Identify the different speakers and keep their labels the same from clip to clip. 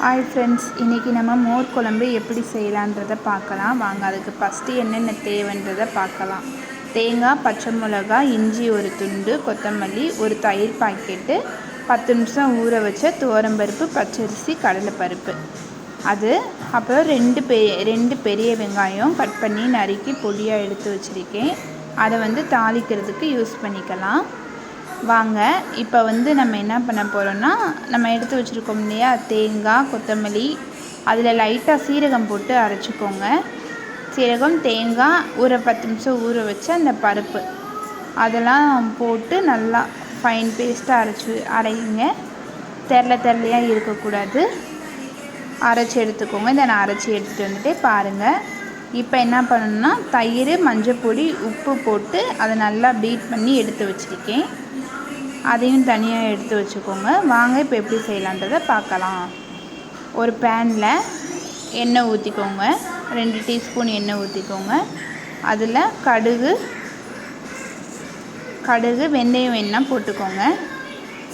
Speaker 1: Hi friends இன்றைக்கி நம்ம மோர் குழம்பு எப்படி செய்யலான்றதை பார்க்கலாம். வாங்க அதுக்கு ஃபஸ்ட்டு என்னென்ன தேவைன்றதை பார்க்கலாம். தேங்காய் பச்சை மிளகா இஞ்சி ஒரு துண்டு கொத்தமல்லி ஒரு தயிர் பாக்கெட்டு பத்து நிமிஷம் ஊற வச்ச துவரம்பருப்பு பச்சரிசி கடலைப்பருப்பு. அது அப்புறம் ரெண்டு பெ ரெண்டு பெரிய வெங்காயம் கட் பண்ணி நறுக்கி பொடியாக எடுத்து வச்சுருக்கேன். அதை வந்து தாளிக்கிறதுக்கு யூஸ் பண்ணிக்கலாம். வாங்க. இப்போ வந்து நம்ம என்ன பண்ண போகிறோம்னா நம்ம எடுத்து வச்சுருக்கோம் இல்லையா? தேங்காய் கொத்தமல்லி. அதில் லைட்டாக சீரகம் போட்டு அரைச்சிக்கோங்க. சீரகம் தேங்காய் ஒரு பத்து நிமிஷம் ஊற வச்சு அந்த பருப்பு. அதெல்லாம் போட்டு நல்லா ஃபைன் பேஸ்ட்டாக அரைச்சி அரைங்க தெரில தெரிலையாக இருக்கக்கூடாது. அரைச்சி எடுத்துக்கோங்க. இதை நான் அரைச்சி எடுத்துகிட்டு வந்துட்டு பாருங்கள் இப்போ என்ன பண்ணணும்னா தயிர் மஞ்சள் பொடி உப்பு போட்டு அதை நல்லா பீட் பண்ணி எடுத்து வச்சுருக்கேன். அதையும் தனியாக எடுத்து வச்சுக்கோங்க. வாங்க இப்போ எப்படி செய்யலான்றதை பார்க்கலாம். ஒரு பேனில் எண்ணெய் ஊற்றிக்கோங்க ரெண்டு டீஸ்பூன் எண்ணெய் ஊற்றிக்கோங்க அதில் கடுகு கடுகு வெந்தயம் வேணால் போட்டுக்கோங்க.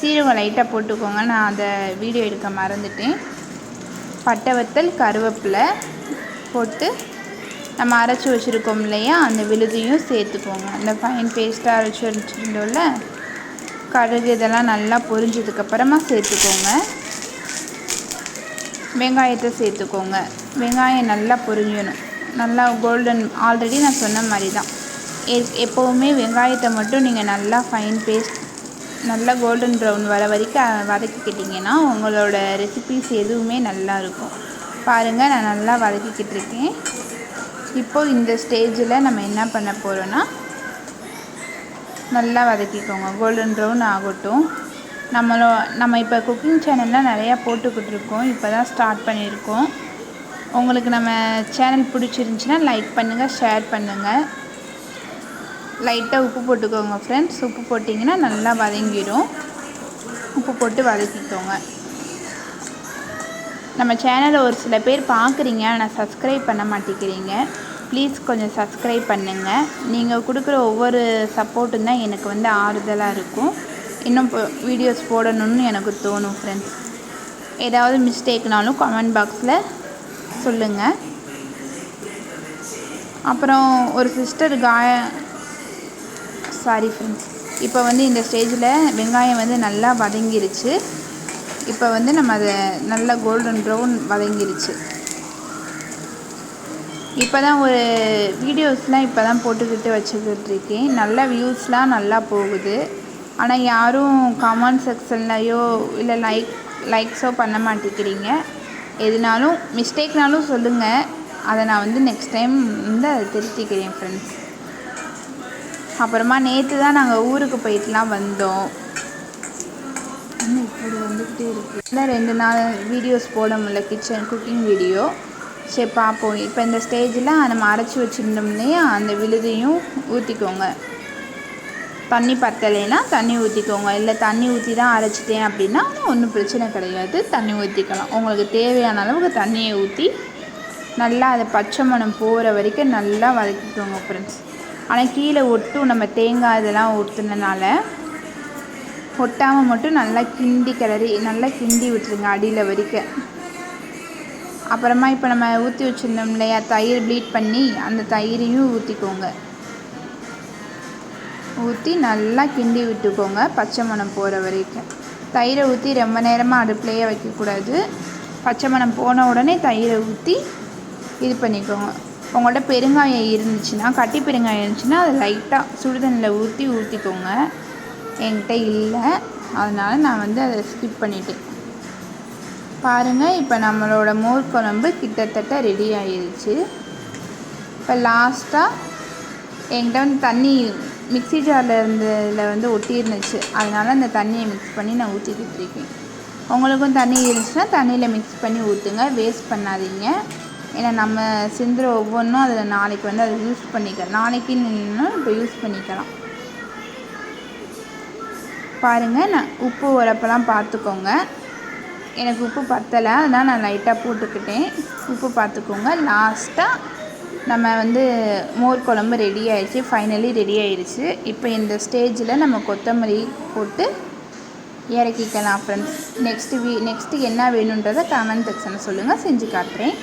Speaker 1: சீரகம் லைட்டாக போட்டுக்கோங்க. நான் அதை வீடியோ எடுக்க மறந்துட்டேன். பட்டை வத்தல் கருவேப்பிலை போட்டு நம்ம அரைச்சி வச்சுருக்கோம் இல்லையா? அந்த விழுதையும் சேர்த்துக்கோங்க. அந்த ஃபைன் பேஸ்ட்டாக அரைச்சி வச்சுருந்தோம்ல? கடுகு இதெல்லாம் நல்லா பொரிஞ்சதுக்கப்புறமா சேர்த்துக்கோங்க. வெங்காயத்தை சேர்த்துக்கோங்க. வெங்காயம் நல்லா பொரிஞ்சணும் நல்லா கோல்டன் ஆல்ரெடி நான் சொன்ன மாதிரி தான் எப்போவுமே வெங்காயத்தை மட்டும் நீங்கள் நல்லா ஃபைன் பேஸ்ட் நல்லா கோல்டன் ப்ரௌன் வர வரைக்கும் வதக்கிக்கிட்டிங்கன்னா உங்களோட ரெசிபிஸ் எதுவுமே நல்லா இருக்கும். பாருங்கள் நான் நல்லா வதக்கிக்கிட்டு இருக்கேன். இப்போது இந்த ஸ்டேஜில் நம்ம என்ன பண்ண போகிறோன்னா நல்லா வதக்கிக்கோங்க. கோல்டன் ப்ரௌன் ஆகட்டும். நம்மளோ நம்ம இப்போ குக்கிங் சேனல்லாம் நிறையா போட்டுக்கிட்டு இருக்கோம் இப்போ தான் ஸ்டார்ட் பண்ணியிருக்கோம். உங்களுக்கு நம்ம சேனல் பிடிச்சிருந்துச்சின்னா லைக் பண்ணுங்கள் ஷேர் பண்ணுங்கள் லைட்டாக உப்பு போட்டுக்கோங்க ஃப்ரெண்ட்ஸ் உப்பு போட்டிங்கன்னா நல்லா வதங்கிடும். உப்பு போட்டு வதக்கிக்கோங்க. நம்ம சேனலை ஒரு சில பேர் பார்க்குறீங்க ஆனால் சப்ஸ்கிரைப் பண்ண மாட்டேங்கிறீங்க. ப்ளீஸ் கொஞ்சம் சப்ஸ்கிரைப் பண்ணுங்கள் நீங்கள் கொடுக்குற ஒவ்வொரு சப்போர்ட்டும் தான் எனக்கு வந்து ஆறுதலாக இருக்கும். இன்னும் வீடியோஸ் போடணும்னு எனக்கு தோணும் ஃப்ரெண்ட்ஸ் ஏதாவது மிஸ்டேக்னாலும் கமெண்ட் பாக்ஸில் சொல்லுங்கள் அப்புறம் ஒரு சிஸ்டர் காய சாரி ஃப்ரெண்ட்ஸ் இப்போ வந்து இந்த ஸ்டேஜில் வெங்காயம் வந்து நல்லா வதங்கிருச்சு. இப்போ வந்து நம்ம அதை நல்லா கோல்டன் ப்ரௌன் வதங்கிருச்சு. இப்போ தான் ஒரு வீடியோஸ்லாம் இப்போ தான் போட்டுக்கிட்டு வச்சுக்கிட்டு இருக்கேன் நல்ல வியூஸ்லாம் நல்லா போகுது. ஆனால் யாரும் கமெண்ட் செக்ஷன்லையோ இல்லை லைக் லைக்ஸோ பண்ண மாட்டேங்கிறீங்க. எதுனாலும் மிஸ்டேக்னாலும் சொல்லுங்கள் அதை நான் வந்து நெக்ஸ்ட் டைம் வந்து அதை திருத்திக்கிறேன் ஃப்ரெண்ட்ஸ் அப்புறமா நேற்று தான் நாங்கள் ஊருக்கு போயிட்டுலாம் வந்தோம். இப்படி வந்துக்கிட்டே இருக்குது இல்லை ரெண்டு நாள் வீடியோஸ் போட முடியல கிச்சன் குக்கிங் வீடியோ சரி பார்ப்போம் இப்போ இந்த ஸ்டேஜில் நம்ம அரைச்சி வச்சுருந்தோம் இல்லையா அந்த விழுதையும் ஊற்றிக்கோங்க தண்ணி பத்தலைன்னா தண்ணி ஊற்றிக்கோங்க இல்லை தண்ணி ஊற்றி தான் அரைச்சிட்டேன் அப்படின்னா ஒன்றும் பிரச்சனை கிடையாது. தண்ணி ஊற்றிக்கலாம் உங்களுக்கு தேவையான அளவுக்கு தண்ணியை ஊற்றி நல்லா அதை பச்சை மணம் போகிற வரைக்கும் நல்லா வதக்கிக்கோங்க ஃப்ரெண்ட்ஸ் ஆனால் கீழே ஒட்டும் நம்ம தேங்காய் இதெல்லாம் ஊற்றுனனால ஒட்டாமல் மட்டும் நல்லா கிண்டி கிளறி நல்லா கிண்டி விட்டுருங்க அடியில் வரைக்கும். அப்புறமா இப்போ நம்ம ஊற்றி வச்சுருந்தோம் இல்லையா? தயிர் ப்ளீட் பண்ணி அந்த தயிரையும் ஊற்றிக்கோங்க ஊற்றி நல்லா கிண்டி விட்டுக்கோங்க பச்சை மணம் போகிற வரைக்கும். தயிரை ஊற்றி ரொம்ப நேரமாக அடுப்புலையே வைக்கக்கூடாது. பச்சை மணம் போன உடனே தயிரை ஊற்றி இது பண்ணிக்கோங்க. உங்கள்கிட்ட பெருங்காயம் இருந்துச்சுன்னா கட்டி பெருங்காயம் இருந்துச்சுன்னா அதை லைட்டாக சுடுதண்ணில் ஊற்றி ஊற்றிக்கோங்க என்கிட்ட இல்லை. அதனால் நான் வந்து அதை ஸ்கிப் பண்ணிட்டேன். பாருங்கள் இப்போ நம்மளோட மோர் குழம்பு கிட்டத்தட்ட ரெடி ஆயிடுச்சு இப்போ லாஸ்ட்டாக என்கிட்ட வந்து தண்ணி மிக்சி ஜாரில் இருந்ததில் வந்து ஒட்டி இருந்துச்சு அதனால் அந்த தண்ணியை மிக்ஸ் பண்ணி நான் ஊற்றிக்கிட்டு இருக்கேன். உங்களுக்கும் தண்ணி இருந்துச்சுன்னா தண்ணியில் மிக்ஸ் பண்ணி ஊற்றுங்க வேஸ்ட் பண்ணாதீங்க. ஏன்னா நம்ம சிந்துற ஒவ்வொன்றும் அதில் நாளைக்கு வந்து அதை யூஸ் பண்ணிக்கலாம். நாளைக்கு இல்லைன்னா இப்போ யூஸ் பண்ணிக்கலாம். பாருங்கள் நான் உப்பு உரப்பெல்லாம் பார்த்துக்கோங்க. எனக்கு உப்பு பத்தலை. அதனால் நான் லைட்டாக போட்டுக்கிட்டேன். உப்பு பார்த்துக்கோங்க லாஸ்ட்டாக நம்ம வந்து மோர் குழம்பு ரெடி ஆயிடுச்சு. ஃபைனலி ரெடி ஆயிடுச்சு. இப்போ இந்த ஸ்டேஜில் நம்ம கொத்தமல்லி போட்டு இறக்கிக்கலாம் ஃப்ரெண்ட்ஸ் நெக்ஸ்ட்டு வீ நெக்ஸ்ட்டு என்ன வேணுன்றதை கமெண்ட் செக்ஷனில் சொல்லுங்கள் செஞ்சு காட்டுறேன்.